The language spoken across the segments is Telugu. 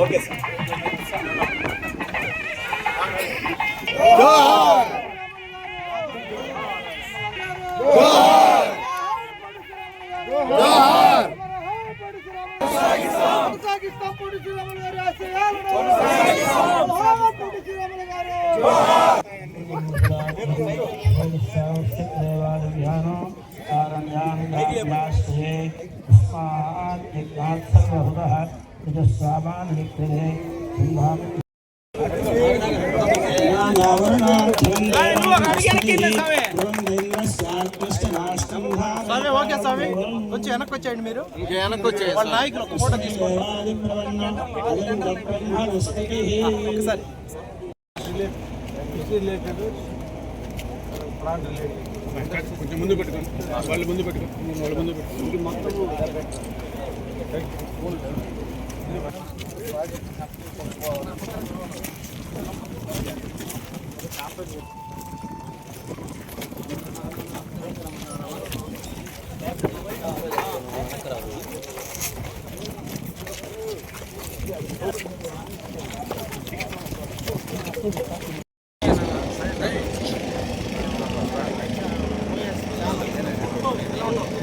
ఓకే సార్ వాళ్ళ నాయకులు ఒక ఫోటో తీసుకోండి. కొంచెం ముందు పెట్టుకోండి వాళ్ళు ముందు పెట్టుకోండి వాళ్ళు ముందు పెట్టుకోండి తక్కువ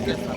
good.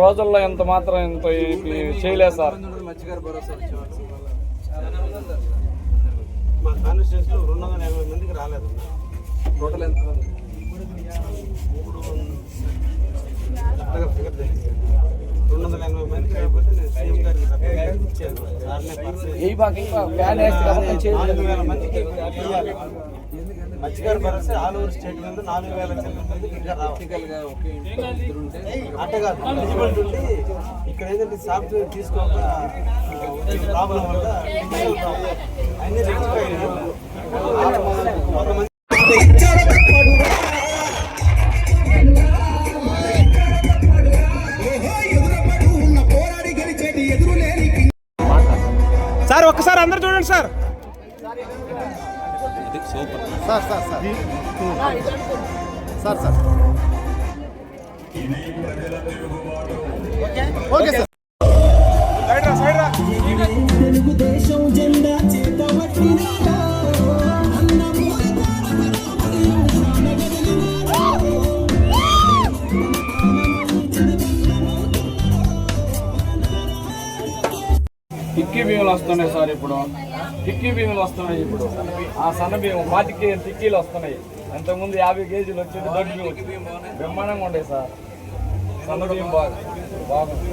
రోజుల్లో ఇంత మాత్రం ఇంత చేయలేదు సార్. మా కాన్స్టిట్యూన్సీలో రెండు వందల యాభై మందికి రాలేదు. టోటల్ ఎంత రెండు వందల ఎనభై మందికి అయిపోతే నేను సీఎం గారికి ఇచ్చాను. సార్నే. నాలుగు వేల మత్స్యకార భరోసా ఆల్ ఓవర్ స్టేట్ మీద నాలుగు వేల ఇంకా అట్ట కాదు ఎలిజిబిలిటీ ఉండి ఇక్కడ ఏంటంటే సాఫ్ట్వేర్ తీసుకోక ప్రాబ్లం వల్ల. అన్ని రెక్టిఫై అయినాయి కొంతమంది సార్ ఒక్కసారి అందరు చూడండి sir. Super. Sir sir sir. Sir sir. Okay sir. టిక్కీ బియ్యాలు వస్తున్నాయి సార్ ఇప్పుడు. టిక్కీ బియ్యములు వస్తున్నాయి ఇప్పుడు. ఆ సన్న బియ్యం పాతికి టిక్కీలు వస్తున్నాయి. అంతకుముందు యాభై కేజీలు వచ్చేది దొడ్డు బియ్యం బ్రహ్మాండంగా ఉండే సార్. సన్న బియ్యం బాగా బాగుంది.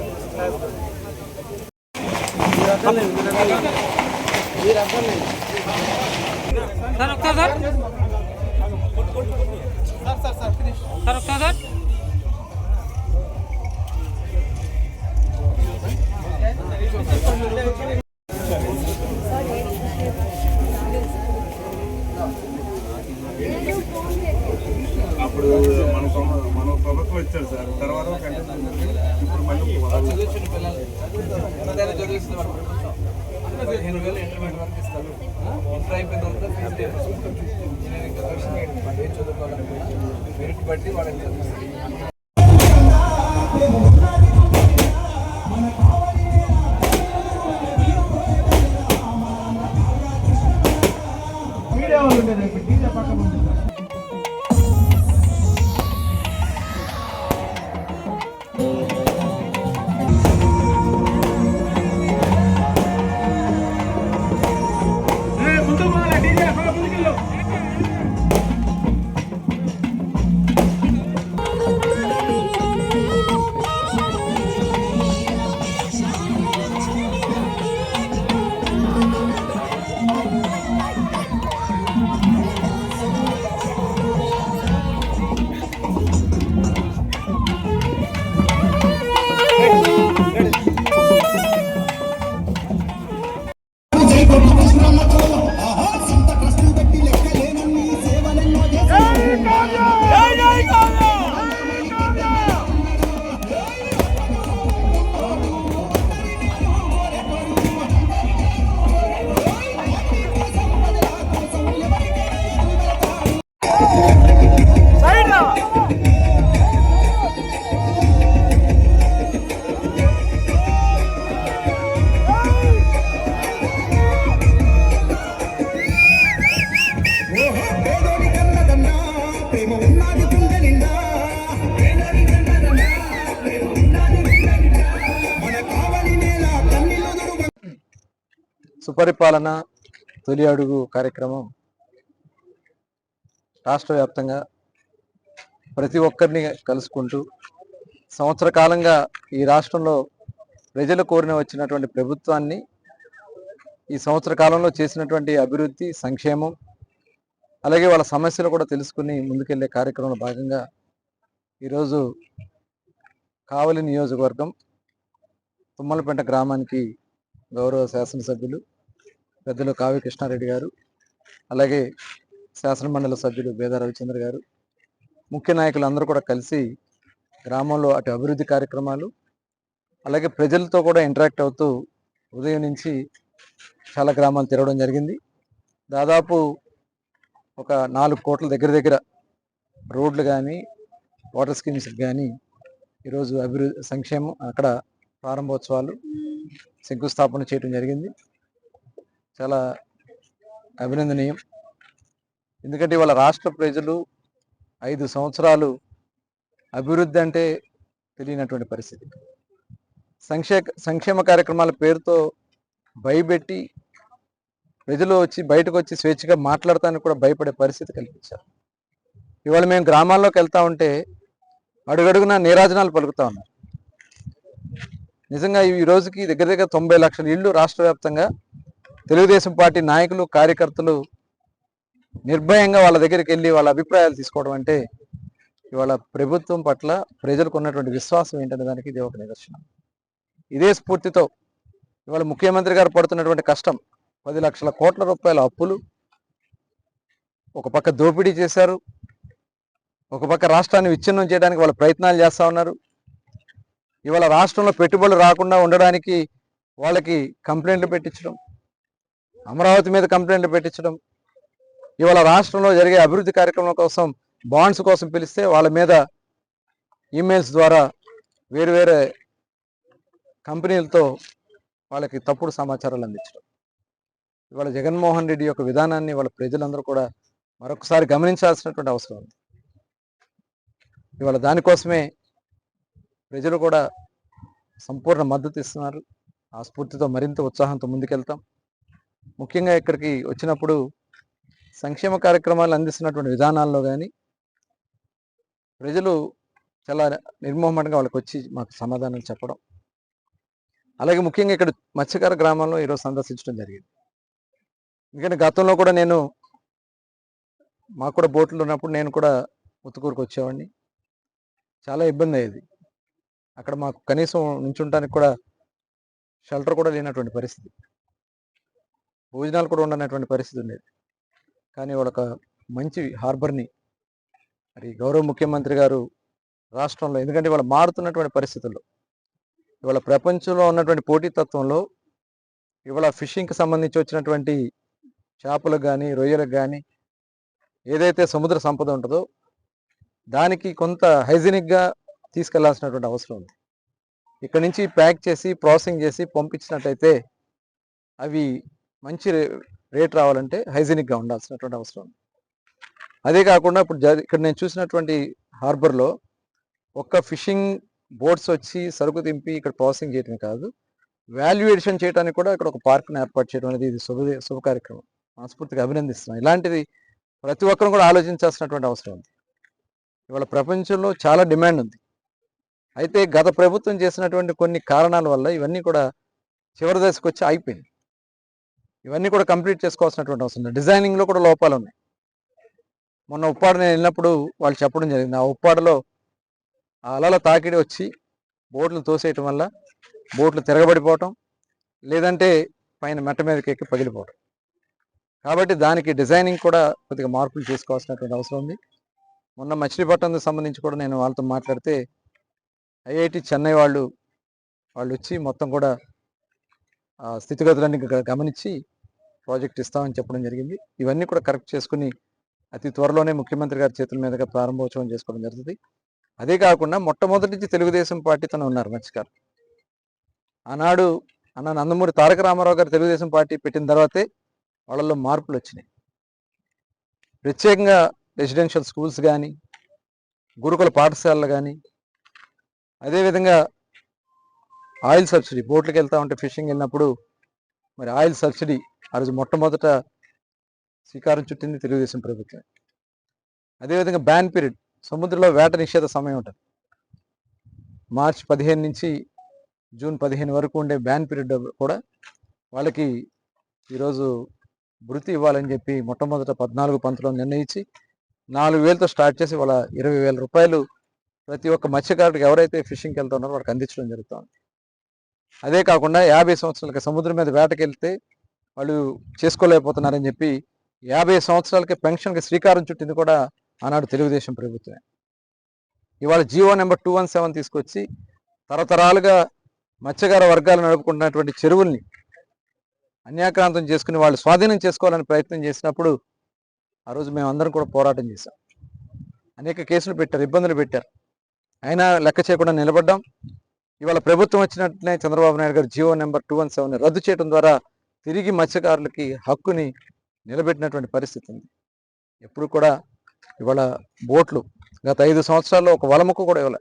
సార్. ప్రభుత్వం ఇచ్చారు సార్. తర్వాత కంటిన్యూ ఇప్పుడు మళ్ళీ చదివించిన పిల్లలు ఎంతైనా చదివిస్తుంది మన ప్రభుత్వం పదిహేను వేలు ఇంటర్మీడియట్ వరకు ఇస్తారు. ఇంటర్ అయిపోయిన తర్వాత ఫీజు రియంబర్స్మెంట్. ఇంజనీరింగ్ ప్రొఫెషన్ వాళ్ళు ఏం? చదువుకోవాలని మెరిట్ బట్టి వాళ్ళకి చదివిస్తారు. సుపరిపాలన తొలి అడుగు కార్యక్రమం రాష్ట్ర వ్యాప్తంగా ప్రతి ఒక్కరిని కలుసుకుంటూ సంవత్సర కాలంగా ఈ రాష్ట్రంలో ప్రజలు కోరిన వచ్చినటువంటి ప్రభుత్వాన్ని ఈ సంవత్సర కాలంలో చేసినటువంటి అభివృద్ధి సంక్షేమం అలాగే వాళ్ళ సమస్యలు కూడా తెలుసుకుని ముందుకెళ్ళే కార్యక్రమంలో భాగంగా ఈరోజు కావలి నియోజకవర్గం తుమ్మలపేట గ్రామానికి గౌరవ శాసనసభ్యులు పెద్దలు కావ్య కృష్ణారెడ్డి గారు అలాగే శాసనమండలి సభ్యులు బేద రవిచంద్ర గారు ముఖ్య నాయకులు అందరూ కూడా కలిసి గ్రామంలో అటు అభివృద్ధి కార్యక్రమాలు అలాగే ప్రజలతో కూడా ఇంటరాక్ట్ అవుతూ ఉదయం నుంచి చాలా గ్రామాలు తిరగడం జరిగింది. దాదాపు ఒక నాలుగు కోట్ల దగ్గర దగ్గర రోడ్లు కానీ వాటర్ స్కీమ్స్ కానీ ఈరోజు అభివృద్ధి సంక్షేమం అక్కడ ప్రారంభోత్సవాలు శంకుస్థాపన చేయడం జరిగింది. చాలా అభినందనీయం. ఎందుకంటే ఇవాళ రాష్ట్ర ప్రజలు ఐదు సంవత్సరాలు అభివృద్ధి అంటే తెలియనటువంటి పరిస్థితి. సంక్షేమ సంక్షేమ కార్యక్రమాల పేరుతో భయపెట్టి ప్రజలు వచ్చి బయటకు వచ్చి స్వేచ్ఛగా మాట్లాడటానికి కూడా భయపడే పరిస్థితి కల్పించారు. ఇవాళ మేము గ్రామాల్లోకి వెళ్తా ఉంటే అడుగడుగున నీరాజనాలు పలుకుతా ఉన్నారు. నిజంగా ఈ రోజుకి దగ్గర దగ్గర తొంభై లక్షల ఇళ్ళు రాష్ట్ర వ్యాప్తంగా తెలుగుదేశం పార్టీ నాయకులు కార్యకర్తలు నిర్భయంగా వాళ్ళ దగ్గరికి వెళ్ళి వాళ్ళ అభిప్రాయాలు తీసుకోవడం అంటే ఇవాళ ప్రభుత్వం పట్ల ప్రజలకు ఉన్నటువంటి విశ్వాసం ఏంటనే దానికి ఇది ఒక నిదర్శనం. ఇదే స్ఫూర్తితో ఇవాళ ముఖ్యమంత్రి గారు పడుతున్నటువంటి కష్టం. పది లక్షల కోట్ల రూపాయల అప్పులు ఒక పక్క దోపిడీ చేశారు. ఒక పక్క రాష్ట్రాన్ని విచ్ఛిన్నం చేయడానికి వాళ్ళు ప్రయత్నాలు చేస్తూ ఉన్నారు. ఇవాళ రాష్ట్రంలో పెట్టుబడులు రాకుండా ఉండడానికి వాళ్ళకి కంప్లైంట్లు పెట్టించడం అమరావతి మీద కంప్లైంట్ పెట్టించడం ఇవాళ రాష్ట్రంలో జరిగే అభివృద్ధి కార్యక్రమం కోసం బాండ్స్ కోసం పిలిస్తే వాళ్ళ మీద ఈమెయిల్స్ ద్వారా వేరు వేరే కంపెనీలతో వాళ్ళకి తప్పుడు సమాచారాలు అందించడం. ఇవాళ జగన్మోహన్ రెడ్డి యొక్క విధానాన్ని వాళ్ళ ప్రజలందరూ కూడా మరొకసారి గమనించాల్సినటువంటి అవసరం ఉంది. ఇవాళ దానికోసమే ప్రజలు కూడా సంపూర్ణ మద్దతు ఇస్తున్నారు. ఆ స్ఫూర్తితో మరింత ఉత్సాహంతో ముందుకెళ్తాం. ముఖ్యంగా ఇక్కడికి వచ్చినప్పుడు సంక్షేమ కార్యక్రమాలు అందిస్తున్నటువంటి విధానాల్లో కానీ ప్రజలు చాలా నిర్మోహమాటంగా వాళ్ళకి వచ్చి మాకు సమాధానం చెప్పడం. అలాగే ముఖ్యంగా ఇక్కడ మత్స్యకార గ్రామంలో ఈరోజు సందర్శించడం జరిగింది. ఎందుకంటే గతంలో కూడా నేను మాకు కూడా బోట్లు ఉన్నప్పుడు నేను కూడా ఉత్తుకూరుకు వచ్చేవాడిని. చాలా ఇబ్బంది అయ్యేది. అక్కడ మాకు కనీసం నుంచుంటానికి కూడా షెల్టర్ కూడా లేనటువంటి పరిస్థితి. భోజనాలు కూడా ఉండనటువంటి పరిస్థితి ఉండేది. కానీ వాళ్ళొక మంచి హార్బర్ని మరి గౌరవ ముఖ్యమంత్రి గారు రాష్ట్రంలో ఎందుకంటే ఇవాళ మారుతున్నటువంటి పరిస్థితుల్లో ఇవాళ ప్రపంచంలో ఉన్నటువంటి పోటీతత్వంలో ఇవాళ ఫిషింగ్కి సంబంధించి వచ్చినటువంటి చేపలకు కానీ రొయ్యలకు కానీ ఏదైతే సముద్ర సంపద ఉంటుందో దానికి కొంత హైజీనిక్గా తీసుకెళ్ళాల్సినటువంటి అవసరం ఉంది. ఇక్కడ నుంచి ప్యాక్ చేసి ప్రాసెసింగ్ చేసి పంపించినట్టయితే అవి మంచి రే- రేట్ రావాలంటే హైజీనిక్గా ఉండాల్సినటువంటి అవసరం. ఉంది అదే కాకుండా ఇప్పుడు ఇక్కడ నేను చూసినటువంటి హార్బర్లో ఒక్క ఫిషింగ్ బోట్స్ వచ్చి సరుకు దింపి ఇక్కడ ప్రాసెసింగ్ చేయటం కాదు. వాల్యుయేషన్ చేయడానికి కూడా ఇక్కడ ఒక పార్క్ని ఏర్పాటు చేయడం అనేది ఇది శుభ శుభ కార్యక్రమం. మనస్ఫూర్తిగా అభినందిస్తున్నాం ఇలాంటిది ప్రతి ఒక్కరు కూడా ఆలోచించాల్సినటువంటి అవసరం ఉంది. ఇవాళ ప్రపంచంలో చాలా డిమాండ్ ఉంది. అయితే గత ప్రభుత్వం చేసినటువంటి కొన్ని కారణాల వల్ల ఇవన్నీ కూడా చివరి దశకు వచ్చి ఆగిపోయింది ఇవన్నీ కూడా కంప్లీట్ చేసుకోవాల్సినటువంటి అవసరం ఉంది డిజైనింగ్లో కూడా లోపాలు ఉన్నాయి మొన్న ఉప్పాడ నేను వెళ్ళినప్పుడు వాళ్ళు చెప్పడం జరిగింది. ఆ ఉప్పాడలో ఆ అలల తాకిడి వచ్చి బోట్లు తోసేయటం వల్ల బోట్లు తిరగబడిపోవటం లేదంటే పైన మెట్ట మీదకి ఎక్కి పగిలిపోవటం. కాబట్టి దానికి డిజైనింగ్ కూడా కొద్దిగా మార్పులు చేసుకోవాల్సినటువంటి అవసరం ఉంది. మొన్న మచిలీపట్నంకి సంబంధించి కూడా నేను వాళ్ళతో మాట్లాడితే ఐఐటి చెన్నై వాళ్ళు వాళ్ళు వచ్చి మొత్తం కూడా ఆ స్థితిగతులన్నీ గమనించి ప్రాజెక్ట్ ఇస్తామని చెప్పడం జరిగింది. ఇవన్నీ కూడా కరెక్ట్ చేసుకుని అతి త్వరలోనే ముఖ్యమంత్రి గారి చేతుల మీదుగా ప్రారంభోత్సవం చేసుకోవడం జరుగుతుంది. అదే కాకుండా మొట్టమొదటి నుంచి తెలుగుదేశం పార్టీ తను ఉన్నారు మత్స్యకారు. ఆనాడు అన్న నందమూరి తారక రామారావు గారు తెలుగుదేశం పార్టీ పెట్టిన తర్వాతే వాళ్ళల్లో మార్పులు వచ్చినాయి. ప్రత్యేకంగా రెసిడెన్షియల్ స్కూల్స్ కానీ గురుకుల పాఠశాలలు కానీ అదేవిధంగా ఆయిల్ సబ్సిడీ బోట్లకు వెళ్తా ఉంటే ఫిషింగ్ వెళ్ళినప్పుడు మరి ఆయిల్ సబ్సిడీ ఆ రోజు మొట్టమొదట శ్రీకారం చుట్టింది తెలుగుదేశం ప్రభుత్వం. అదేవిధంగా బ్యాన్ పీరియడ్ సముద్రంలో వేట నిషేధ సమయం ఉంటుంది. మార్చ్ పదిహేను నుంచి జూన్ పదిహేను వరకు ఉండే బ్యాన్ పీరియడ్ కూడా వాళ్ళకి ఈరోజు వృత్తి ఇవ్వాలని చెప్పి మొట్టమొదట పద్నాలుగు పంతులో నిర్ణయించి నాలుగు వేలతో స్టార్ట్ చేసి వాళ్ళ ఇరవై వేల రూపాయలు ప్రతి ఒక్క మత్స్యకారుడికి ఎవరైతే ఫిషింగ్కి వెళ్తున్నారో వాళ్ళకి అందించడం జరుగుతుంది. అదే కాకుండా యాభై సంవత్సరాలకి సముద్రం మీద వేటకెళ్తే వాళ్ళు చేసుకోలేకపోతున్నారని చెప్పి యాభై సంవత్సరాలకి పెన్షన్కి శ్రీకారం చుట్టింది కూడా ఆనాడు తెలుగుదేశం ప్రభుత్వమే. ఇవాళ G O number two one seven తీసుకొచ్చి తరతరాలుగా మత్స్యకార వర్గాలు నడుపుకుంటున్నటువంటి చెరువుల్ని అన్యాక్రాంతం చేసుకుని వాళ్ళు స్వాధీనం చేసుకోవాలని ప్రయత్నం చేసినప్పుడు ఆ రోజు మేము అందరం కూడా పోరాటం చేశాం. అనేక కేసులు పెట్టారు ఇబ్బందులు పెట్టారు. అయినా లెక్క చేయకుండా నిలబడ్డాం. ఇవాళ ప్రభుత్వం వచ్చినట్లే Chandrababu Naidu garu G O number two one seven రద్దు చేయడం ద్వారా తిరిగి మత్స్యకారులకి హక్కుని నిలబెట్టినటువంటి పరిస్థితి ఉంది. ఎప్పుడు కూడా ఇవాళ బోట్లు గత ఐదు సంవత్సరాల్లో ఒక వలముకు కూడా ఇవ్వలే.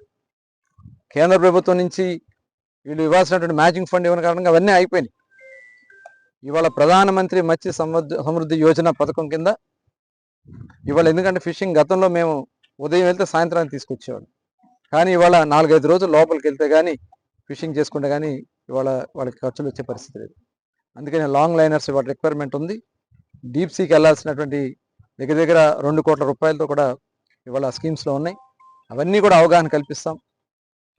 కేంద్ర ప్రభుత్వం నుంచి వీళ్ళు ఇవ్వాల్సినటువంటి మ్యాచింగ్ ఫండ్ ఇవ్వని కారణంగా అవన్నీ అయిపోయినాయి ఇవాళ ప్రధానమంత్రి మత్స్య సమృద్ధి సమృద్ధి యోజన పథకం కింద ఇవాళ ఎందుకంటే ఫిషింగ్ గతంలో మేము ఉదయం వెళ్తే సాయంత్రానికి తీసుకొచ్చేవాళ్ళం. కానీ ఇవాళ నాలుగైదు రోజులు లోపలికి వెళ్తే కానీ ఫిషింగ్ చేసుకుంటే కానీ ఇవాళ వాళ్ళకి ఖర్చులు వచ్చే పరిస్థితి లేదు. అందుకని లాంగ్ లైనర్స్ ఇవాళ రిక్వైర్మెంట్ ఉంది. డీప్ సీకి వెళ్ళాల్సినటువంటి దగ్గర దగ్గర రెండు కోట్ల రూపాయలతో కూడా ఇవాళ స్కీమ్స్లో ఉన్నాయి. అవన్నీ కూడా అవగాహన కల్పిస్తాం.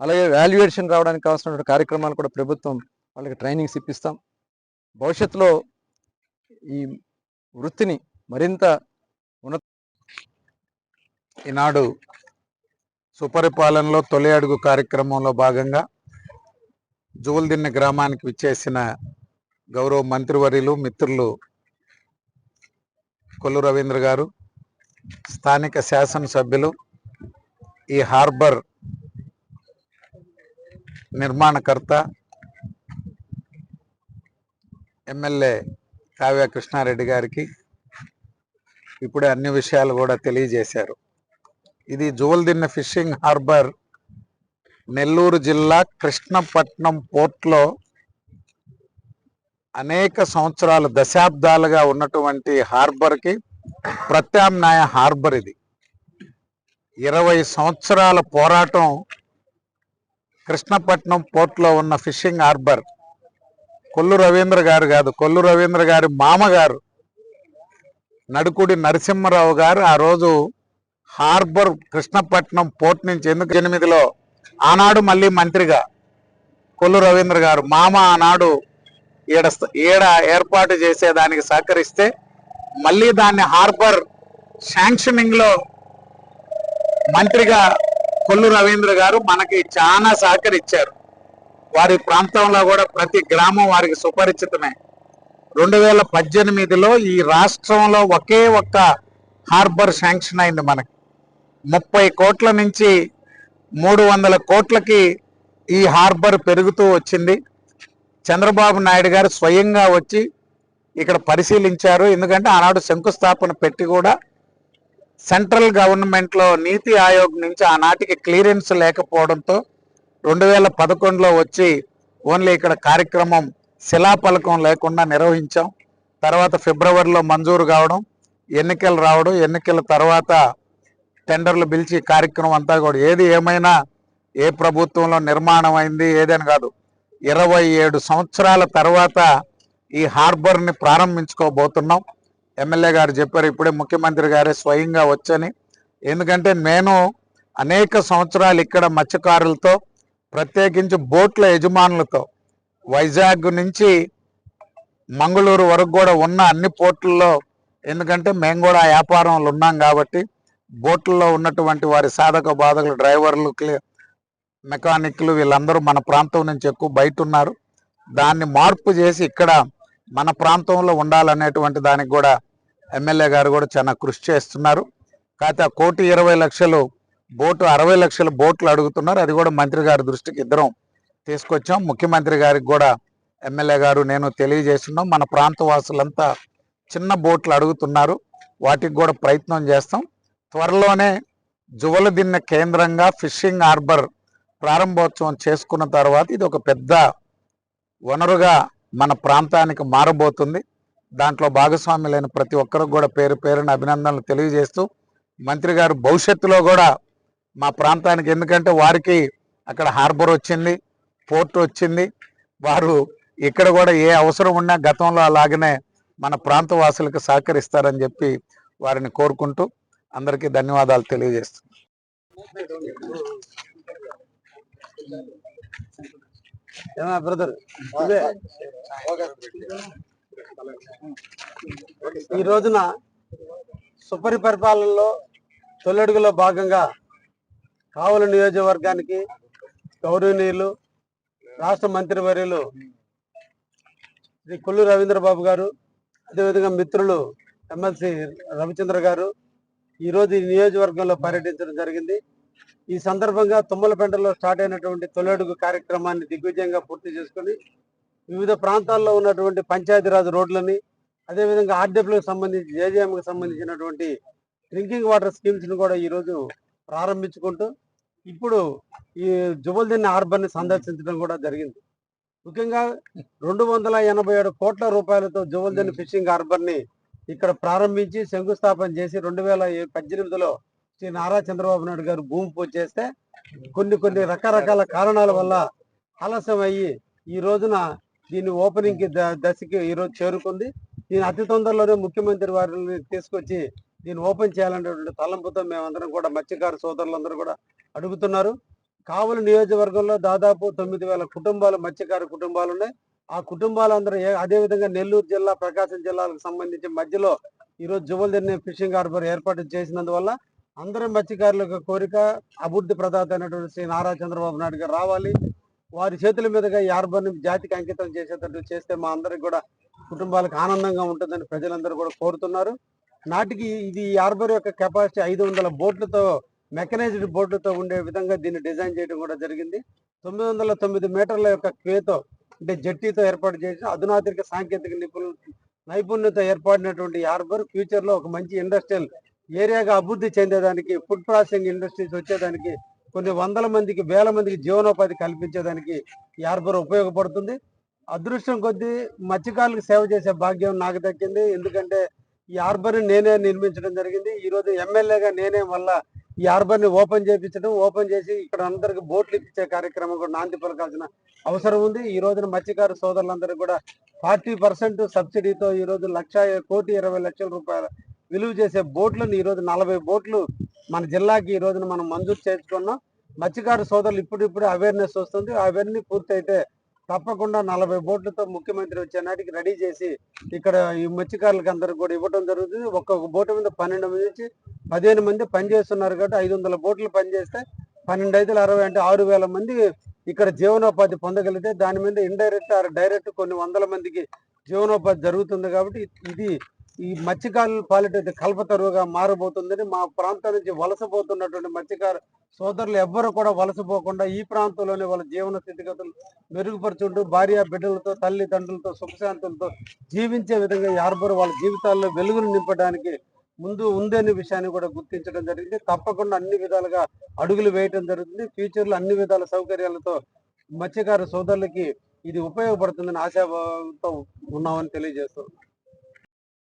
అలాగే వాల్యుయేషన్ రావడానికి కావాల్సినటువంటి కార్యక్రమాలు కూడా ప్రభుత్వం వాళ్ళకి ట్రైనింగ్స్ ఇప్పిస్తాం. భవిష్యత్తులో ఈ వృత్తిని మరింత ఉన్నత ఈనాడు సుపరిపాలనలో తొలి అడుగు కార్యక్రమంలో భాగంగా జువల్దిన్నె గ్రామానికి విచ్చేసిన గౌరవ మంత్రివర్యులు మిత్రులు కొల్లు రవీంద్ర గారు స్థానిక శాసనసభ్యులు ఈ హార్బర్ నిర్మాణకర్త ఎమ్మెల్యే కావ్య కృష్ణారెడ్డి గారికి ఇప్పుడే అన్ని విషయాలు కూడా తెలియజేశారు. ఇది జువల్దిన్న ఫిషింగ్ హార్బర్. నెల్లూరు జిల్లా కృష్ణపట్నం పోర్ట్లో అనేక సంవత్సరాలు దశాబ్దాలుగా ఉన్నటువంటి హార్బర్కి ప్రత్యామ్నాయ హార్బర్ ఇది. ఇరవై సంవత్సరాల పోరాటం కృష్ణపట్నం పోర్ట్లో ఉన్న ఫిషింగ్ హార్బర్. కొల్లు రవీంద్ర గారు కాదు కొల్లు రవీంద్ర గారి మామగారు నడుకుడి నరసింహరావు గారు ఆ రోజు హార్బర్ కృష్ణపట్నం పోర్ట్ నుంచి ఎందుకు ఎనిమిదిలో? ఆనాడు మళ్ళీ మంత్రిగా కొల్లు రవీంద్ర గారు మామ ఆనాడు ఈడ ఈడ ఏర్పాటు చేసేదానికి సహకరిస్తే మళ్ళీ దాన్ని హార్బర్ శాంక్షనింగ్లో మంత్రిగా కొల్లు రవీంద్ర గారు మనకి చాలా సహకరించారు వారి ప్రాంతంలో కూడా ప్రతి గ్రామం వారికి సుపరిచితమే. రెండు వేల పద్దెనిమిదిలో ఈ రాష్ట్రంలో ఒకే ఒక్క హార్బర్ శాంక్షన్ అయింది మనకి. ముప్పై కోట్ల నుంచి మూడు వందల కోట్లకి ఈ హార్బర్ పెరుగుతూ వచ్చింది. చంద్రబాబు నాయుడు గారు స్వయంగా వచ్చి ఇక్కడ పరిశీలించారు. ఎందుకంటే ఆనాడు శంకుస్థాపన పెట్టి కూడా సెంట్రల్ గవర్నమెంట్లో నీతి ఆయోగ్ నుంచి ఆనాటికి క్లియరెన్స్ లేకపోవడంతో రెండు వేల పదకొండులో వచ్చి ఓన్లీ ఇక్కడ కార్యక్రమం శిలాఫలకం లేకుండా నిర్వహించాం. తర్వాత ఫిబ్రవరిలో మంజూరు కావడం ఎన్నికలు రావడం ఎన్నికల తర్వాత టెండర్లు పిలిచి కార్యక్రమం అంతా కూడా ఏది ఏమైనా ఏ ప్రభుత్వంలో నిర్మాణం అయింది ఏదని కాదు. ఇరవై ఏడు సంవత్సరాల తర్వాత ఈ హార్బర్ని ప్రారంభించుకోబోతున్నాం. ఎమ్మెల్యే గారు చెప్పారు ఇప్పుడే ముఖ్యమంత్రి గారే స్వయంగా వచ్చని. ఎందుకంటే నేను అనేక సంవత్సరాలు ఇక్కడ మత్స్యకారులతో ప్రత్యేకించి బోట్ల యజమానులతో వైజాగ్ నుంచి మంగళూరు వరకు కూడా ఉన్న అన్ని పోర్టుల్లో ఎందుకంటే మేము కూడా ఆ వ్యాపారంలో ఉన్నాం కాబట్టి బోట్లలో ఉన్నటువంటి వారి సాధక బాధకులు డ్రైవర్లు మెకానిక్లు వీళ్ళందరూ మన ప్రాంతం నుంచి ఎక్కువ బయట ఉన్నారు దాన్ని మార్పు చేసి ఇక్కడ మన ప్రాంతంలో ఉండాలనేటువంటి దానికి కూడా ఎమ్మెల్యే గారు కూడా చాలా కృషి చేస్తున్నారు. కాకపోతే ఆ కోటి ఇరవై లక్షలు బోటు అరవై లక్షల బోట్లు అడుగుతున్నారు. అది కూడా మంత్రి గారి దృష్టికి ఇద్దరం తీసుకొచ్చాం. ముఖ్యమంత్రి గారికి కూడా ఎమ్మెల్యే గారు నేను తెలియజేస్తున్నాం. మన ప్రాంత వాసులంతా చిన్న బోట్లు అడుగుతున్నారు. వాటికి కూడా ప్రయత్నం చేస్తాం. త్వరలోనే జువలదిన్నె కేంద్రంగా ఫిషింగ్ హార్బర్ ప్రారంభోత్సవం చేసుకున్న తర్వాత ఇది ఒక పెద్ద వనరుగా మన ప్రాంతానికి మారబోతుంది. దాంట్లో భాగస్వాములైన ప్రతి ఒక్కరికి కూడా పేరు పేరున అభినందనలు తెలియజేస్తూ మంత్రి గారు భవిష్యత్తులో కూడా మా ప్రాంతానికి ఎందుకంటే వారికి అక్కడ హార్బర్ వచ్చింది పోర్ట్ వచ్చింది. వారు ఇక్కడ కూడా ఏ అవసరం ఉన్నా గతంలో అలాగనే మన ప్రాంత వాసులకు సహకరిస్తారని చెప్పి వారిని కోరుకుంటూ అందరికీ ధన్యవాదాలు తెలియజేస్తున్నాను బ్రదర్? ఈ రోజున సుపరి పరిపాలనలో తొలడుగులో భాగంగా కావుల నియోజకవర్గానికి గౌరవనీయులు రాష్ట్ర మంత్రివర్యులు శ్రీ కొల్లు రవీంద్రబాబు గారు అదేవిధంగా మిత్రులు ఎమ్మెల్సీ రవిచంద్ర గారు ఈరోజు ఈ నియోజకవర్గంలో పర్యటించడం జరిగింది. ఈ సందర్భంగా తుమ్మలపెంటలో స్టార్ట్ అయినటువంటి తొలడుగు కార్యక్రమాన్ని దిగ్విజయంగా పూర్తి చేసుకొని వివిధ ప్రాంతాల్లో ఉన్నటువంటి పంచాయతీరాజ్ రోడ్లని అదేవిధంగా ఆర్డబ్ల్యూకి సంబంధించి జేజేఎంకి సంబంధించినటువంటి డ్రింకింగ్ వాటర్ స్కీమ్స్ను కూడా ఈరోజు ప్రారంభించుకుంటూ ఇప్పుడు ఈ జుబల్దిన్ హార్బర్ని సందర్శించడం కూడా జరిగింది. ముఖ్యంగా రెండు వందల ఎనభై ఏడు కోట్ల రూపాయలతో జువల్దిన్ ఫిషింగ్ హార్బర్ని ఇక్కడ ప్రారంభించి శంకుస్థాపన చేసి రెండు వేల పద్దెనిమిదిలో శ్రీ నారా చంద్రబాబు నాయుడు గారు భూమి పూజ చేస్తే కొన్ని కొన్ని రకరకాల కారణాల వల్ల ఆలస్యం అయ్యి ఈ రోజున దీన్ని ఓపెనింగ్కి ద- దశకి ఈరోజు చేరుకుంది. దీని అతి తొందరలోనే ముఖ్యమంత్రి వారిని తీసుకొచ్చి దీన్ని ఓపెన్ చేయాలనేటువంటి తలంపుతో మేమందరం కూడా మత్స్యకార సోదరులందరూ కూడా అడుగుతున్నారు. కావలి నియోజకవర్గంలో దాదాపు తొమ్మిది వేల కుటుంబాలు మత్స్యకార కుటుంబాలు ఉన్నాయి. ఆ కుటుంబాలందరూ అదేవిధంగా నెల్లూరు జిల్లా ప్రకాశం జిల్లాలకు సంబంధించి మధ్యలో ఈరోజు జువల్దిన్ని ఫిషింగ్ హార్బర్ ఏర్పాటు చేసినందువల్ల అందరి మత్స్యకారుల కోరిక అభివృద్ధి ప్రదాత అయినటువంటి శ్రీ నారా చంద్రబాబు నాయుడు గారు రావాలి. వారి చేతుల మీదుగా ఈ హార్బర్ని జాతికి అంకితం చేసేటట్టు చేస్తే మా అందరికి కూడా కుటుంబాలకు ఆనందంగా ఉంటుందని ప్రజలందరూ కూడా కోరుతున్నారు. నాటికి ఇది ఈ హార్బర్ యొక్క కెపాసిటీ ఐదు వందల బోట్లతో మెకనైజ్డ్ బోట్లతో ఉండే విధంగా దీన్ని డిజైన్ చేయడం కూడా జరిగింది. తొమ్మిది వందల తొమ్మిది మీటర్ల యొక్క క్వేతో అంటే జట్టీతో ఏర్పాటు చేసి అధునాతిక సాంకేతిక నిపుణులు నైపుణ్యత ఏర్పడినటువంటి హార్బర్ ఫ్యూచర్లో ఒక మంచి ఇండస్ట్రియల్ ఏరియాగా అభివృద్ధి చెందేదానికి ఫుడ్ ప్రాసెసింగ్ ఇండస్ట్రీస్ వచ్చేదానికి కొన్ని వందల మందికి వేల మందికి జీవనోపాధి కల్పించేదానికి ఈ హార్బర్ ఉపయోగపడుతుంది. అదృష్టం కొద్దీ మత్స్యకారులకు సేవ చేసే భాగ్యం నాకు దక్కింది. ఎందుకంటే ఈ హార్బర్ నేనే నిర్మించడం జరిగింది. ఈరోజు ఎమ్మెల్యేగా నేనే మళ్ళా ఈ హార్బర్ని ఓపెన్ చేయించడం ఓపెన్ చేసి ఇక్కడ అందరికి బోట్లు ఇప్పించే కార్యక్రమం కూడా నాంది పలకాల్సిన అవసరం ఉంది. ఈ రోజున మత్స్యకారు సోదరులందరికీ కూడా ఫార్టీ పర్సెంట్ సబ్సిడీతో ఈ రోజు లక్ష కోటి ఇరవై లక్షల రూపాయల విలువ చేసే బోట్లను ఈ రోజు నలభై బోట్లు మన జిల్లాకి ఈ రోజున మనం మంజూరు చేసుకున్నాం మత్స్యకారు సోదరులు ఇప్పుడిప్పుడే అవేర్నెస్ వస్తుంది. అవన్నీ పూర్తయితే తప్పకుండా నలభై బోట్లతో ముఖ్యమంత్రి వచ్చే నాటికి రెడీ చేసి ఇక్కడ ఈ మత్స్యకారులకు అందరికి కూడా ఇవ్వడం జరుగుతుంది. ఒక్కొక్క బోటు మీద పన్నెండు మంది నుంచి పదిహేను మంది పనిచేస్తున్నారు కాబట్టి ఐదు వందల బోట్లు పనిచేస్తే పన్నెండు ఐదుల అరవై అంటే ఆరు వేల మంది ఇక్కడ జీవనోపాధి పొందగలిగితే దాని మీద ఇండైరెక్ట్ ఆర్ డైరెక్ట్ కొన్ని వందల మందికి జీవనోపాధి జరుగుతుంది కాబట్టి ఇది ఈ మత్స్యకారుల పాలిటైతే కల్పతరువుగా మారబోతుందని మా ప్రాంతం నుంచి వలసపోతున్నటువంటి మత్స్యకారు సోదరులు ఎవ్వరు కూడా వలసపోకుండా ఈ ప్రాంతంలోనే వాళ్ళ జీవన స్థితిగతులు మెరుగుపరుచుంటూ భార్య బిడ్డలతో తల్లిదండ్రులతో సుఖశాంతులతో జీవించే విధంగా ఈ హార్బర్ వాళ్ళ జీవితాల్లో వెలుగులు నింపడానికి ముందు ఉందనే విషయాన్ని కూడా గుర్తించడం జరిగింది. తప్పకుండా అన్ని విధాలుగా అడుగులు వేయటం జరుగుతుంది. ఫ్యూచర్లో అన్ని విధాల సౌకర్యాలతో మత్స్యకార సోదరులకి ఇది ఉపయోగపడుతుందని ఆశాభావంతో ఉన్నామని తెలియజేస్తున్నాం